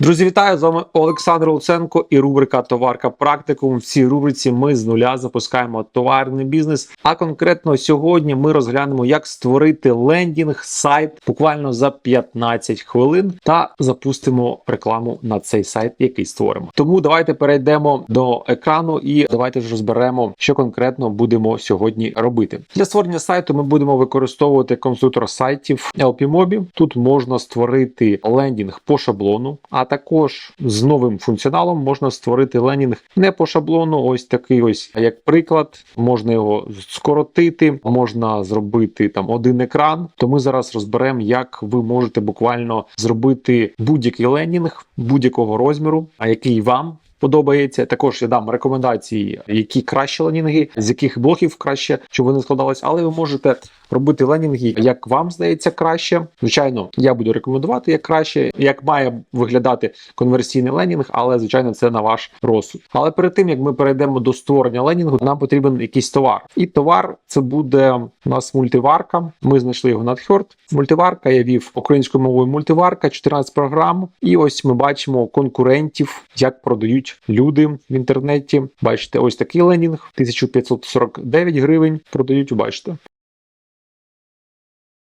Друзі, вітаю з вами Олександр Луценко і рубрика Товарка Практикум. В цій рубриці ми з нуля запускаємо товарний бізнес. А конкретно сьогодні ми розглянемо, як створити лендінг сайт буквально за 15 хвилин та запустимо рекламу на цей сайт, який створимо. Тому давайте перейдемо до екрану і давайте ж розберемо, що конкретно будемо сьогодні робити. Для створення сайту ми будемо використовувати конструктор сайтів LPMobi. Тут можна створити лендінг по шаблону. А також з новим функціоналом можна створити ленінг не по шаблону, ось такий ось як приклад. Можна його скоротити, можна зробити там один екран. То ми зараз розберемо, як ви можете буквально зробити будь-який ленінг будь-якого розміру, а який вам. Подобається також я дам рекомендації, які кращі ленінги, з яких блоків краще, щоб вони складались, але ви можете робити ленінги, як вам здається краще. Звичайно, я буду рекомендувати як краще, як має виглядати конверсійний ленінг, але звичайно це на ваш розсуд. Але перед тим як ми перейдемо до створення ленінгу, нам потрібен якийсь товар. І товар це буде у нас мультиварка. Ми знайшли його на Adherd. Мультиварка. Я вів українською мовою мультиварка, 14 програм. І ось ми бачимо конкурентів, як продають люди в інтернеті. Бачите, ось такий ленінг, 1549 гривень. Продають, бачите.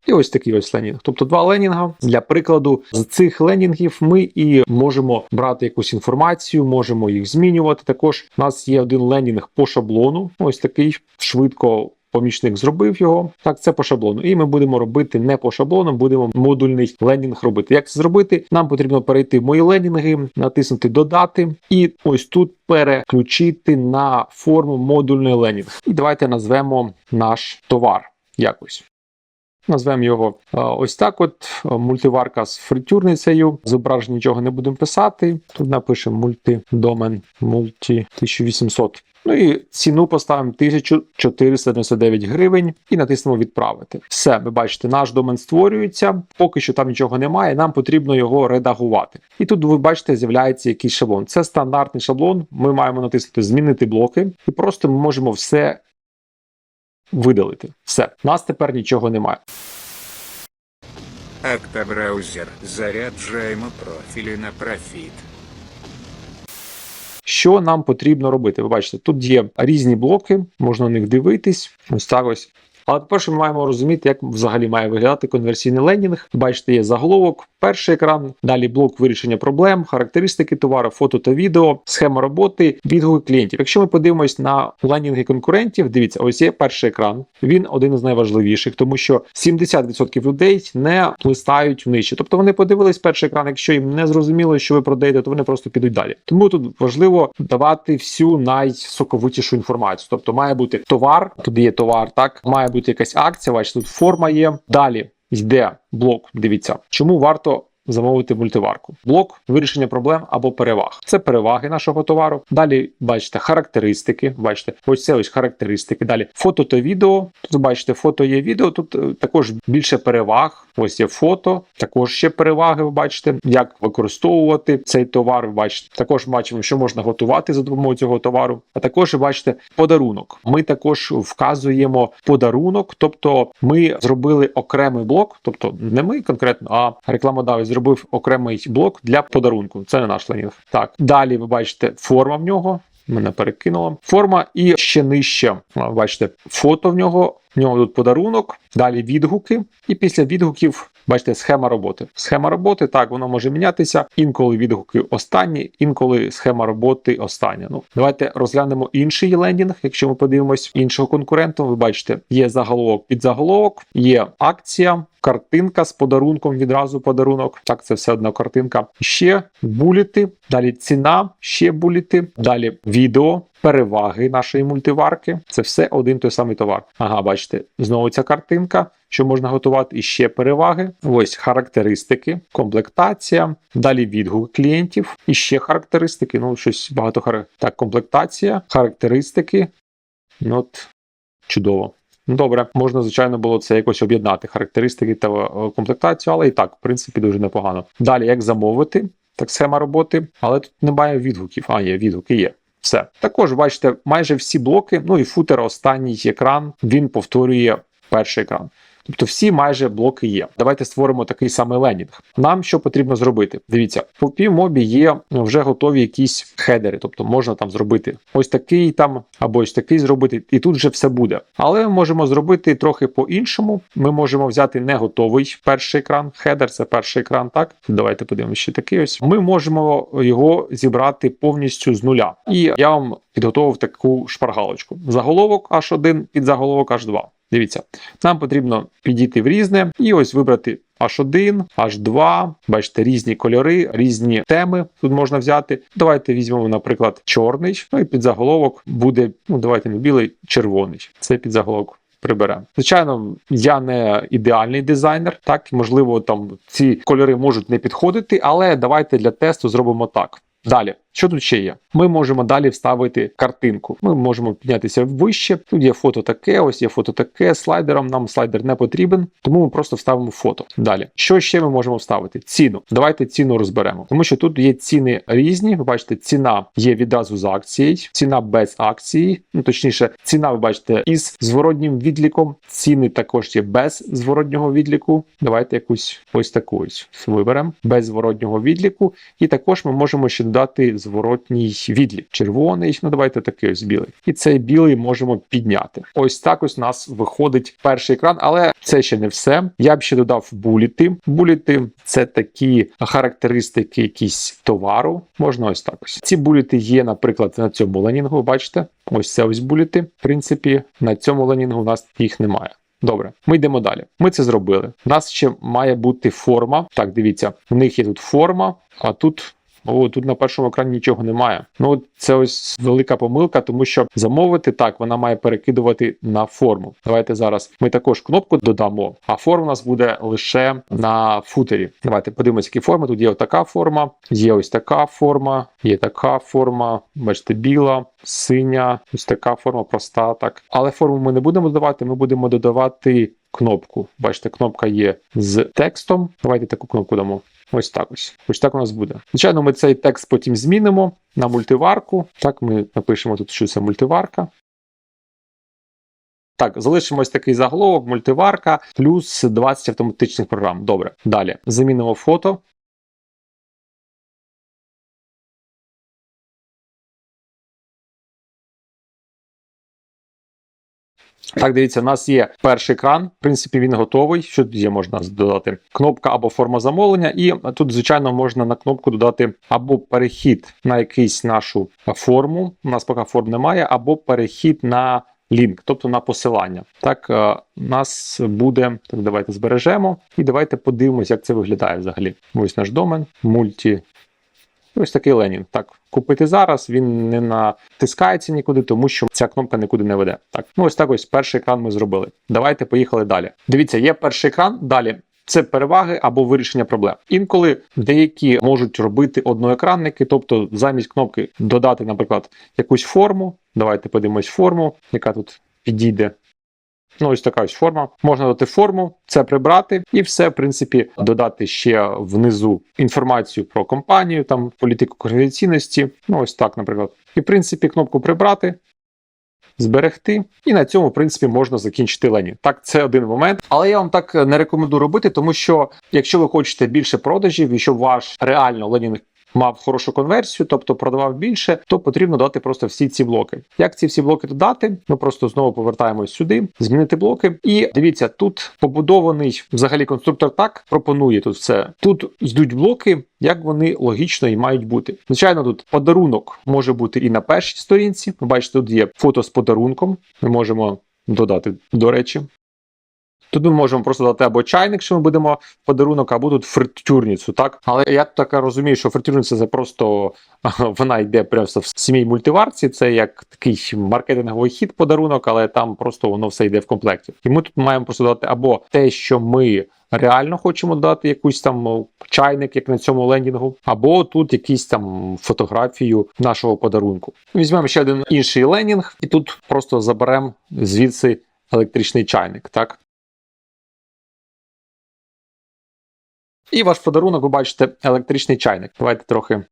І ось такий ось ленінг. Тобто два ленінга. Для прикладу, з цих ленінгів ми і можемо брати якусь інформацію, можемо їх змінювати. Також у нас є один ленінг по шаблону. Ось такий швидко. Помічник зробив його. Так, це по шаблону. І ми будемо робити не по шаблону, будемо модульний ленінг робити. Як це зробити? Нам потрібно перейти в мої ленінги, натиснути Додати, і ось тут переключити на форму модульний ленінг. І давайте назвемо наш товар якось. Назвемо його ось так: от мультиварка з фритюрницею. Зображення нічого не будемо писати. Тут напишемо мультидомен мульті 1800. Ну і ціну поставимо 1499 гривень і натиснемо відправити. Все, ви бачите, наш домен створюється. Поки що там нічого немає, нам потрібно його редагувати. І тут ви бачите, з'являється якийсь шаблон. Це стандартний шаблон. Ми маємо натиснути Змінити блоки, і просто ми можемо все видалити. Все, нас тепер нічого немає. Актобраузер. Заряджаємо профілі на профіт. Що нам потрібно робити? Ви бачите, тут є різні блоки, можна на них дивитись. Ось так ось. Але перше ми маємо розуміти, як взагалі має виглядати конверсійний ленінг. Бачите, є заголовок, перший екран, далі блок вирішення проблем, характеристики товару, фото та відео, схема роботи, відгуки клієнтів. Якщо ми подивимось на ленінги конкурентів, дивіться, ось є перший екран. Він один із найважливіших, тому що 70% людей не листають нижче. Тобто вони подивились перший екран. Якщо їм не зрозуміло, що ви продаєте, то вони просто підуть далі. Тому тут важливо давати всю найсоковитішу інформацію. Тобто має бути товар, тут є товар, так має бути якась акція. Бачите, тут форма є. Далі йде блок. Дивіться, чому варто. Замовити мультиварку, блок вирішення проблем або переваг. Це переваги нашого товару. Далі бачите характеристики. Бачите, ось це ось характеристики. Далі фото та відео. Тут бачите, фото є відео. Тут е, також більше переваг. Ось є фото, також ще переваги. Ви бачите, як використовувати цей товар. Ви бачите, також бачимо, що можна готувати за допомогою цього товару. А також ви бачите подарунок. Ми також вказуємо подарунок, тобто ми зробили окремий блок, тобто не ми конкретно, а рекламодавець зробив окремий блок для подарунку. Це не наш ленінг. Так, далі ви бачите форма в нього. Мене перекинуло. Форма і ще нижче. Бачите, фото в нього. В нього тут подарунок, далі відгуки, і після відгуків бачите схема роботи. Схема роботи так воно може мінятися. Інколи відгуки останні, інколи схема роботи остання. Ну давайте розглянемо інший лендінг. Якщо ми подивимось іншого конкурента, ви бачите, є заголовок під заголовок, є акція. Картинка з подарунком, відразу подарунок. Так, це все одна картинка. Ще буліти, далі ціна, ще буліти, далі відео, переваги нашої мультиварки. Це все один той самий товар. Ага, бачите, знову ця картинка, що можна готувати, і ще переваги. Ось характеристики, комплектація, далі відгуки клієнтів, і ще характеристики. Ну, щось багато хар... Так, комплектація, характеристики. Ну, От, чудово. Ну, Добре, можна, звичайно, було це якось об'єднати характеристики та е, комплектацію, але і так, в принципі, дуже непогано. Далі, як замовити, так схема роботи, але тут немає відгуків. А, є відгуки, є. Все. Також бачите, майже всі блоки, ну і футер, останній екран, він повторює перший екран. Тобто всі майже блоки є. Давайте створимо такий самий ленінг. Нам що потрібно зробити? Дивіться, по півмобі є вже готові якісь хедери, тобто можна там зробити ось такий там або ось такий зробити, і тут вже все буде. Але ми можемо зробити трохи по-іншому. Ми можемо взяти не готовий перший екран. Хедер це перший екран. Так давайте подивимося ще такий ось. Ми можемо його зібрати повністю з нуля. І я вам підготував таку шпаргалочку. Заголовок H1 під заголовок H2. Дивіться, нам потрібно підійти в різне і ось вибрати H1, H2, бачите, різні кольори, різні теми тут можна взяти. Давайте візьмемо, наприклад, чорний. Ну і під заголовок буде, ну давайте не білий, червоний. Це під заголовок. Приберемо. Звичайно, я не ідеальний дизайнер, так можливо, там ці кольори можуть не підходити, але давайте для тесту зробимо так. Далі, що тут ще є? Ми можемо далі вставити картинку. Ми можемо піднятися вище. Тут є фото таке, ось є фото таке. Слайдером нам слайдер не потрібен, тому ми просто вставимо фото. Далі, що ще ми можемо вставити? Ціну. Давайте ціну розберемо, тому що тут є ціни різні. Ви бачите, ціна є відразу з акцією, ціна без акції. Ну точніше, ціна, ви бачите, із зворотнім відліком. Ціни також є без зворотнього відліку. Давайте якусь ось таку ось виберемо без зворотнього відліку. І також ми можемо ще додати зворотній відлік. Червоний, ну давайте такий ось білий. І цей білий можемо підняти. Ось так ось у нас виходить перший екран, але це ще не все. Я б ще додав буліти. Буліти це такі характеристики якісь товару. Можна ось так ось. Ці буліти є, наприклад, на цьому ленінгу. Бачите? Ось це ось буліти. В принципі, на цьому ленінгу у нас їх немає. Добре, ми йдемо далі. Ми це зробили. У нас ще має бути форма. Так, дивіться, в них є тут форма, а тут. О, тут на першому екрані нічого немає. Ну це ось велика помилка, тому що замовити так, вона має перекидувати на форму. Давайте зараз ми також кнопку додамо, а форма у нас буде лише на футері. Давайте подивимося, які форми. Тут є така форма, є ось така форма, є така форма. Бачите, біла, синя, ось така форма, проста так. Але форму ми не будемо додавати, ми будемо додавати кнопку. Бачите, кнопка є з текстом. Давайте таку кнопку дамо. Ось так ось. Ось так у нас буде. Звичайно, ми цей текст потім змінимо на мультиварку. Так, ми напишемо тут, що це мультиварка. Так, залишимо ось такий заголовок, мультиварка, плюс 20 автоматичних програм. Добре. Далі. Замінимо фото. Так, дивіться, у нас є перший екран. В принципі, він готовий. Що тут є, можна додати? Кнопка або форма замовлення, і тут, звичайно, можна на кнопку додати або перехід на якусь нашу форму. У нас поки форм немає, або перехід на лінк, тобто на посилання. Так, е, у нас буде. Так, давайте збережемо. І давайте подивимось, як це виглядає взагалі. Ось наш домен, мульті. Ось такий ленінг. Так, купити зараз, він не натискається нікуди, тому що ця кнопка нікуди не веде. Так, ну ось так ось перший екран ми зробили. Давайте поїхали далі. Дивіться, є перший екран. Далі. Це переваги або вирішення проблем. Інколи деякі можуть робити одноекранники, тобто замість кнопки додати, наприклад, якусь форму. Давайте подивимось форму, яка тут підійде. Ну, ось така ось форма. Можна додати форму, це прибрати, і все, в принципі, додати ще внизу інформацію про компанію, там політику конфіденційності. Ну, ось так, наприклад. І в принципі, кнопку прибрати. Зберегти, і на цьому, в принципі, можна закінчити лені. Так, це один момент. Але я вам так не рекомендую робити, тому що якщо ви хочете більше продажів і щоб ваш реально ленінг мав хорошу конверсію, тобто продавав більше, то потрібно додати просто всі ці блоки. Як ці всі блоки додати? Ми просто знову повертаємось сюди, змінити блоки. І дивіться, тут побудований взагалі конструктор так пропонує тут все. Тут йдуть блоки, як вони логічно і мають бути. Звичайно, тут подарунок може бути і на першій сторінці. Ви бачите, тут є фото з подарунком. Ми можемо додати, до речі. Тут ми можемо просто дати або чайник, що ми будемо подарунок, або тут фритюрницю, так? Але я так розумію, що фритюрниця це просто вона йде просто в сімей мультиварці, це як такий маркетинговий хід подарунок, але там просто воно все йде в комплекті. І ми тут маємо просто дати або те, що ми. Реально хочемо дати якусь там чайник, як на цьому лендінгу, або тут якісь там фотографію нашого подарунку. Візьмемо ще один інший лендінг, і тут просто заберемо звідси електричний чайник. так? І ваш подарунок, ви бачите, електричний чайник. Давайте трохи.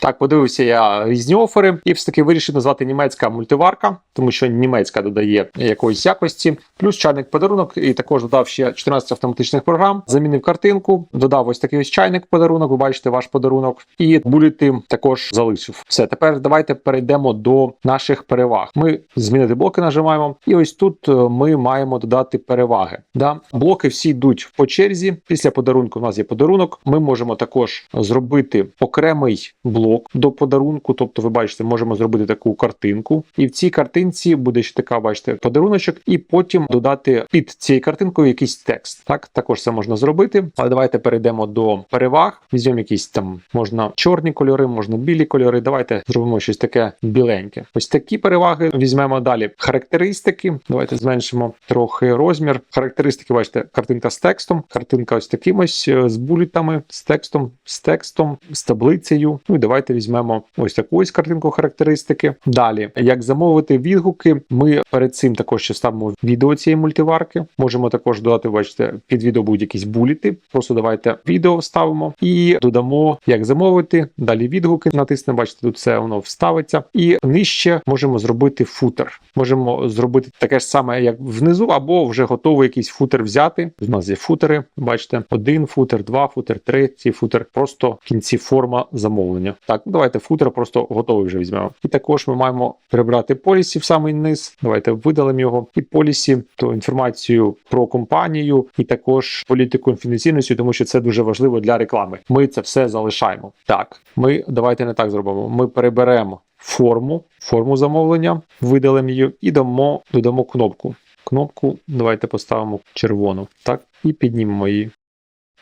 Так, подивився я різні офери, і все таки вирішив назвати німецька мультиварка, тому що німецька додає якоїсь якості. Плюс чайник подарунок, і також додав ще 14 автоматичних програм. Замінив картинку, додав ось такий ось чайник подарунок. Ви бачите ваш подарунок, і буліти також залишив. Все, тепер давайте перейдемо до наших переваг. Ми змінити блоки нажимаємо, і ось тут е, ми маємо додати переваги. Да? Блоки всі йдуть по черзі. Після подарунку у нас є подарунок. Ми можемо також зробити окремий блок до подарунку. Тобто, ви бачите, можемо зробити таку картинку, і в цій картинці буде ще така, бачите, подаруночок, і потім додати під цією картинкою якийсь текст. Так, також це можна зробити. Але давайте перейдемо до переваг. Візьмемо якісь там можна чорні кольори, можна білі кольори. Давайте зробимо щось таке біленьке. Ось такі переваги візьмемо далі. Характеристики. Давайте зменшимо трохи розмір. Характеристики, бачите, картинка з текстом, картинка ось таким ось е, з булітами, з текстом, з текстом, з таблицею. Ну і давайте візьмемо ось таку ось картинку характеристики. Далі, як замовити відгуки, ми перед цим також ще ставимо відео цієї мультиварки. Можемо також додати, бачите, під відео будуть якісь буліти. Просто давайте відео ставимо і додамо, як замовити. Далі відгуки натиснемо, бачите, тут все воно вставиться. І нижче можемо зробити футер. Можемо зробити таке ж саме, як внизу, або вже готовий якийсь футер взяти. У нас є футери, бачите, один футер, два футер, третій футер. Просто в кінці форма замовлення. Так, ну давайте футер просто готовий вже візьмемо. І також ми маємо прибрати полісі в самий низ. Давайте видалимо його. І полісі, то інформацію про компанію, і також політику конфіденційності, тому що це дуже важливо для реклами. Ми це все залишаємо. Так, ми давайте не так зробимо. Ми переберемо форму, форму замовлення, видалимо її і дамо, додамо кнопку. Кнопку давайте поставимо червону, так, і піднімемо її.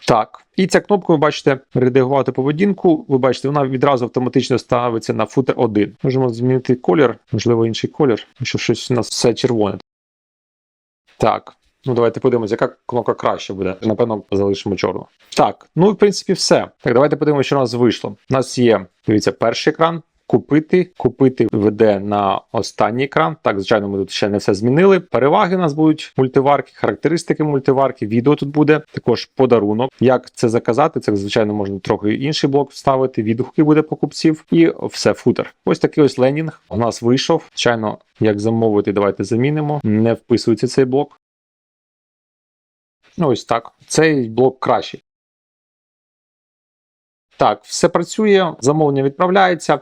Так, і ця кнопка, ви бачите, редагувати поведінку. Ви бачите, вона відразу автоматично ставиться на футер 1. Можемо змінити колір, можливо, інший колір, що щось у нас все червоне. Так. Ну, давайте подивимося, яка кнопка краще буде. Напевно, залишимо чорну. Так, ну і в принципі все. Так, давайте подивимося, що у нас вийшло. У нас є, дивіться, перший екран. Купити, купити веде на останній екран. Так, звичайно, ми тут ще не все змінили. Переваги у нас будуть мультиварки, характеристики мультиварки, відео тут буде, також подарунок. Як це заказати? Це, звичайно, можна трохи інший блок вставити, відгуки буде покупців і все, футер. Ось такий ось ленінг у нас вийшов. Звичайно, як замовити, давайте замінимо. Не вписується цей блок. Ну, ось так. Цей блок кращий. Так, все працює, замовлення відправляється.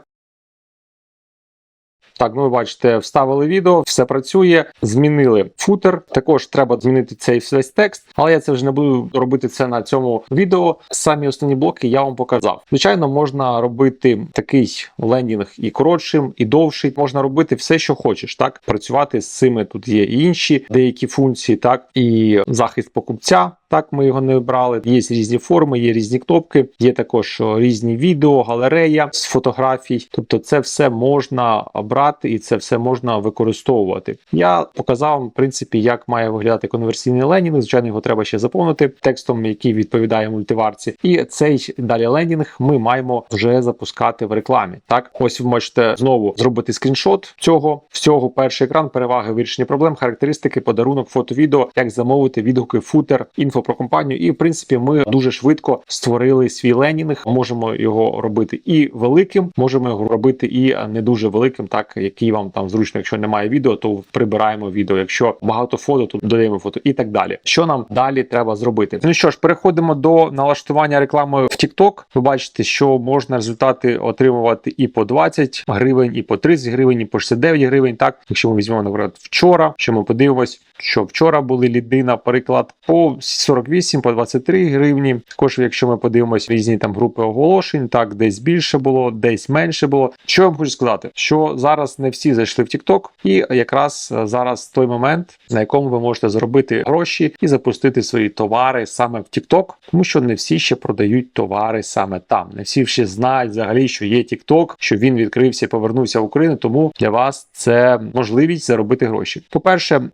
Так, ну ви бачите, вставили відео, все працює, змінили футер. Також треба змінити цей весь текст, але я це вже не буду робити це на цьому відео. Самі основні блоки я вам показав. Звичайно, можна робити такий лендінг і коротшим, і довший. Можна робити все, що хочеш. Так, працювати з цими тут є і інші деякі функції, так і захист покупця. Так, ми його не брали. Є різні форми, є різні кнопки, є також різні відео, галерея з фотографій. Тобто, це все можна брати і це все можна використовувати. Я показав вам, в принципі, як має виглядати конверсійний ленінг. Звичайно, його треба ще заповнити текстом, який відповідає мультиварці. І цей далі ленінг ми маємо вже запускати в рекламі. Так, ось ви можете знову зробити скріншот цього всього. Перший екран, переваги вирішення проблем, характеристики, подарунок, фото, відео, як замовити відгуки, футер, інфо про компанію. І в принципі, ми дуже швидко створили свій ленінг. Можемо його робити і великим, можемо його робити і не дуже великим, так який вам там зручно. Якщо немає відео, то прибираємо відео. Якщо багато фото, то додаємо фото і так далі. Що нам далі треба зробити? Ну що ж, переходимо до налаштування реклами в TikTok. Ви бачите, що можна результати отримувати і по 20 гривень, і по 30 гривень, і по 69 гривень. Так, якщо ми візьмемо, наприклад, вчора, що ми подивимось, що вчора були ліди, наприклад, по 48, по 23 гривні. Також, якщо ми подивимось різні там групи оголошень, так десь більше було, десь менше було. Що я вам хочу сказати? Що зараз не всі зайшли в TikTok, і якраз е, зараз той момент, на якому ви можете заробити гроші і запустити свої товари саме в TikTok, тому що не всі ще продають товари саме там. Не всі ще знають взагалі, що є TikTok, що він відкрився і повернувся в Україну. Тому для вас це можливість заробити гроші. По-перше,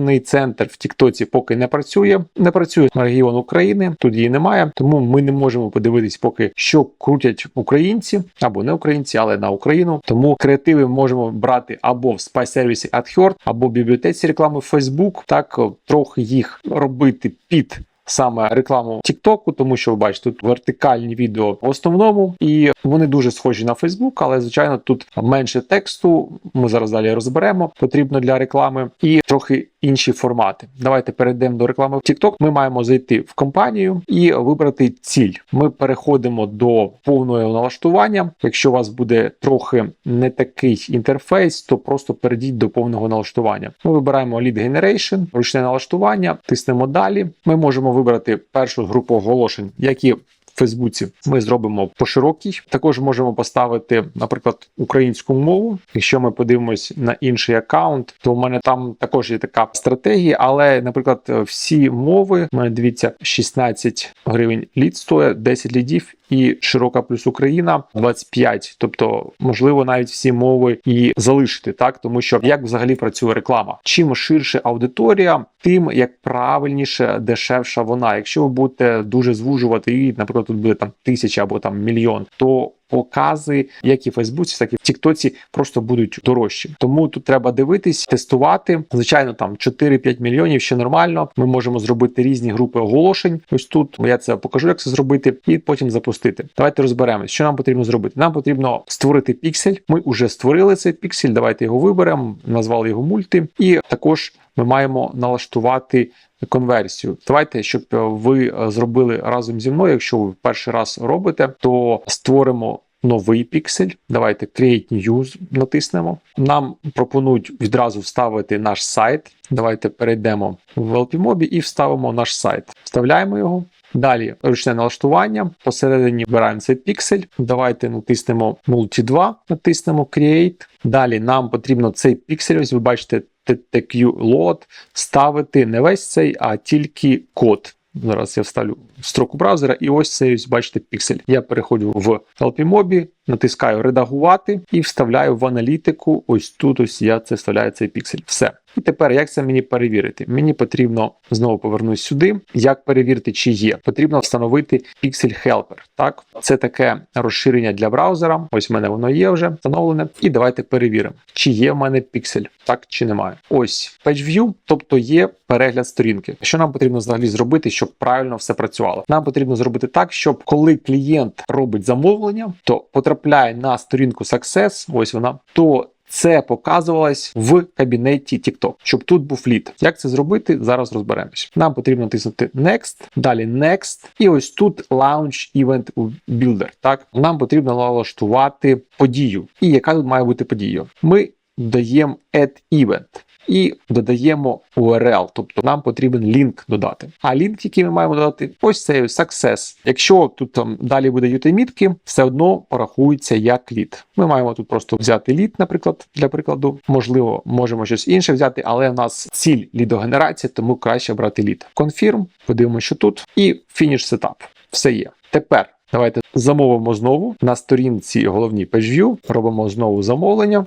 креативний центр в Тіктоці поки не працює. Не працює регіон України, тут її немає, тому ми не можемо подивитись, поки що крутять українці або не українці, але на Україну. Тому креативи можемо брати або в спай-сервісі AdHerd, або в бібліотеці реклами Facebook. Так трохи їх робити під саме рекламу TikTok, тому що ви бачите, тут вертикальні відео в основному, і вони дуже схожі на Facebook, але звичайно тут менше тексту. Ми зараз далі розберемо. Потрібно для реклами і трохи інші формати. Давайте перейдемо до реклами в TikTok. Ми маємо зайти в компанію і вибрати ціль. Ми переходимо до повного налаштування. Якщо у вас буде трохи не такий інтерфейс, то просто перейдіть до повного налаштування. Ми вибираємо Lead Generation, ручне налаштування, тиснемо далі. Ми можемо вибрати першу групу оголошень, які в Фейсбуці ми зробимо по широкій. Також можемо поставити, наприклад, українську мову. Якщо ми подивимось на інший аккаунт, то в мене там також є така стратегія, але, наприклад, всі мови, мене дивіться, 16 гривень лід стоїть, 10 лідів. І широка плюс Україна 25. Тобто, можливо, навіть всі мови і залишити, так тому що як взагалі працює реклама. Чим ширше аудиторія, тим як правильніше, дешевша вона. Якщо ви будете дуже звужувати, і, наприклад, тут буде там тисяча або там мільйон, то покази, як і в Фейсбуці, так і в Тіктоці, просто будуть дорожчі. Тому тут треба дивитись, тестувати. Звичайно, там 4-5 мільйонів ще нормально. Ми можемо зробити різні групи оголошень. Ось тут я це покажу, як це зробити, і потім запустити. Давайте розберемось, що нам потрібно зробити. Нам потрібно створити піксель. Ми вже створили цей піксель. Давайте його виберемо, назвали його мульти, і також ми маємо налаштувати. Конверсію, давайте, щоб ви зробили разом зі мною. Якщо ви перший раз робите, то створимо новий піксель. Давайте Create New натиснемо. Нам пропонують відразу вставити наш сайт. Давайте перейдемо в LPMOB і вставимо наш сайт. Вставляємо його. Далі ручне налаштування. Посередині вбираємо цей піксель. Давайте натиснемо Multi 2, натиснемо Create. Далі нам потрібно цей піксель. Ось ви бачите. TTQ load ставити не весь цей, а тільки код. Зараз я вставлю строку браузера, і ось цей ось бачите піксель. Я переходжу в LPMOB, натискаю редагувати і вставляю в аналітику. Ось тут ось я це вставляю цей піксель. Все. І тепер як це мені перевірити? Мені потрібно знову повернусь сюди. Як перевірити, чи є? Потрібно встановити Pixel Helper. Так, це таке розширення для браузера. Ось в мене воно є вже встановлене. І давайте перевіримо, чи є в мене піксель, так чи немає. Ось Page View, тобто є перегляд сторінки. Що нам потрібно взагалі зробити, щоб правильно все працювало? Нам потрібно зробити так, щоб коли клієнт робить замовлення, то потрапляє на сторінку Success, ось вона, то це показувалось в кабінеті TikTok, щоб тут був лід. Як це зробити? Зараз розберемось. Нам потрібно натиснути Next, далі Next, і ось тут Launch Event Builder. Так, нам потрібно налаштувати подію. І яка тут має бути подія? Ми додаємо Add Event. І додаємо URL, тобто нам потрібен лінк додати. А лінк, який ми маємо додати, ось цей Success. Якщо тут там далі буде UT-мітки, все одно порахується як лід. Ми маємо тут просто взяти лід, наприклад, для прикладу. Можливо, можемо щось інше взяти, але в нас ціль лідогенерація, тому краще брати лід. Confirm, подивимося, що тут, і Finish Setup. Все є. Тепер. Давайте замовимо знову на сторінці головній PageView, робимо знову замовлення.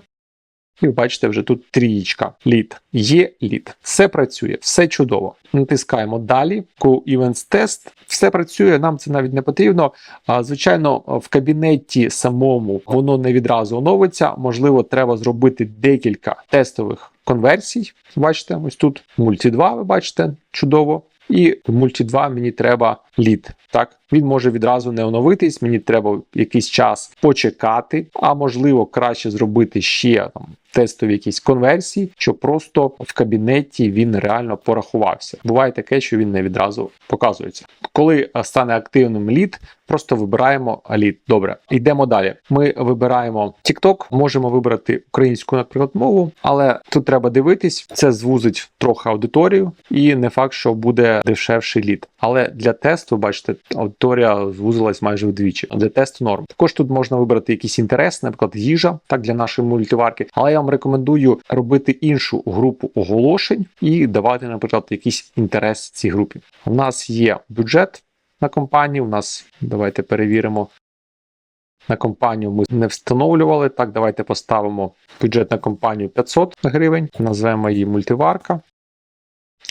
І бачите, вже тут трієчка. Лід. Є лід. Все працює, все чудово. Натискаємо далі. Go Events Test. Все працює, нам це навіть не потрібно. Звичайно, в кабінеті самому воно не відразу оновиться. Можливо, треба зробити декілька тестових конверсій. Бачите, ось тут мульті 2, ви бачите, чудово. І в мульті 2 мені треба лід. Так, він може відразу не оновитись, мені треба якийсь час почекати, а можливо краще зробити ще там тестові якісь конверсії, щоб просто в кабінеті він реально порахувався. Буває таке, що він не відразу показується. Коли стане активним лід, просто вибираємо лід. Добре, йдемо далі. Ми вибираємо TikTok, можемо вибрати українську, наприклад, мову, але тут треба дивитись, це звузить трохи аудиторію, і не факт, що буде дешевший лід. Але для тесту, бачите, аудиторія звузилась майже вдвічі. Для тесту норм. Також тут можна вибрати якийсь інтерес, наприклад, їжа, так для нашої мультиварки. Але я вам рекомендую робити іншу групу оголошень і давати, наприклад, якийсь інтерес цій групі. У нас є бюджет на компанію. У нас давайте перевіримо. На компанію ми не встановлювали. Так, давайте поставимо бюджет на компанію 500 гривень, назвемо її мультиварка.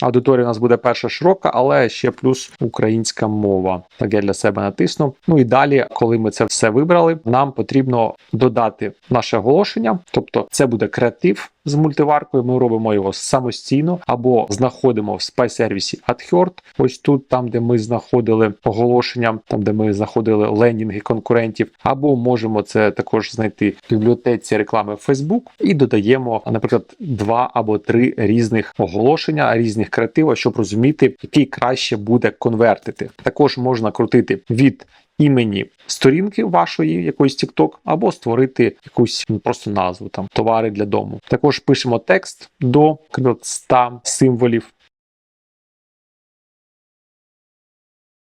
Аудиторія у нас буде перша широка, але ще плюс українська мова. Так я для себе натисну. Ну і далі, коли ми це все вибрали, нам потрібно додати наше оголошення, тобто це буде креатив. З мультиваркою. Ми робимо його самостійно або знаходимо в спай-сервісі AdHerd. Ось тут, там, де ми знаходили оголошення, там де ми знаходили лендінги конкурентів, або можемо це також знайти в бібліотеці реклами Facebook і додаємо, наприклад, два або три різних оголошення, різних креатива, щоб розуміти, який краще буде конвертити. Також можна крутити від імені сторінки вашої якоїсь TikTok, або створити якусь ну, просто назву там товари для дому. Також пишемо текст до наприклад, 100 символів.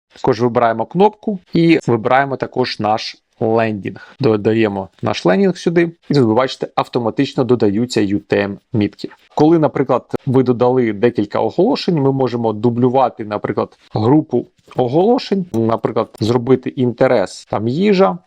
Також вибираємо кнопку і вибираємо також наш лендінг. Додаємо наш лендінг сюди, і тут ви бачите, автоматично додаються UTM-мітки. Коли, наприклад, ви додали декілька оголошень, ми можемо дублювати, наприклад, групу оголошень, наприклад, зробити інтерес там їжа.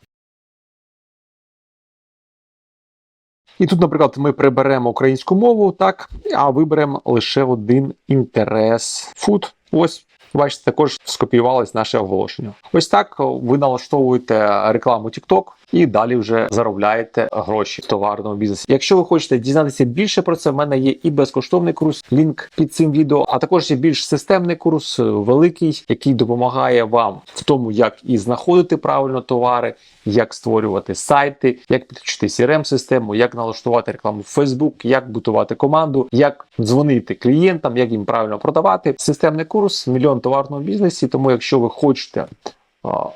І тут, наприклад, ми приберемо українську мову, так, а виберемо лише один інтерес food. Ось. Бачите, також скопіювалось наше оголошення. Ось так ви налаштовуєте рекламу TikTok і далі вже заробляєте гроші в товарному бізнесі. Якщо ви хочете дізнатися більше про це, в мене є і безкоштовний курс, лінк під цим відео, а також є більш системний курс, е, великий, який допомагає вам в тому, як і знаходити правильно товари, як створювати сайти, як підключити crm систему як налаштувати рекламу в Facebook, як будувати команду, як дзвонити клієнтам, як їм правильно продавати. Системний курс мільйон товарного бізнесі. Тому, якщо ви хочете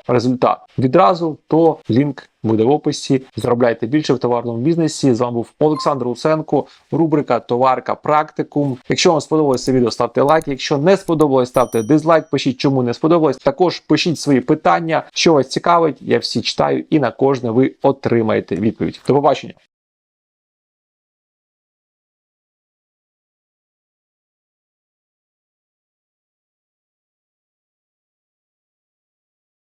результат відразу, то лінк буде в описі. Заробляйте більше в товарному бізнесі. З вами був Олександр Усенко, рубрика Товарка Практикум. Якщо вам сподобалося відео, ставте лайк. Якщо не сподобалось, ставте дизлайк. Пишіть, чому не сподобалось. Також пишіть свої питання, що вас цікавить. Я всі читаю, і на кожне ви отримаєте відповідь. До побачення.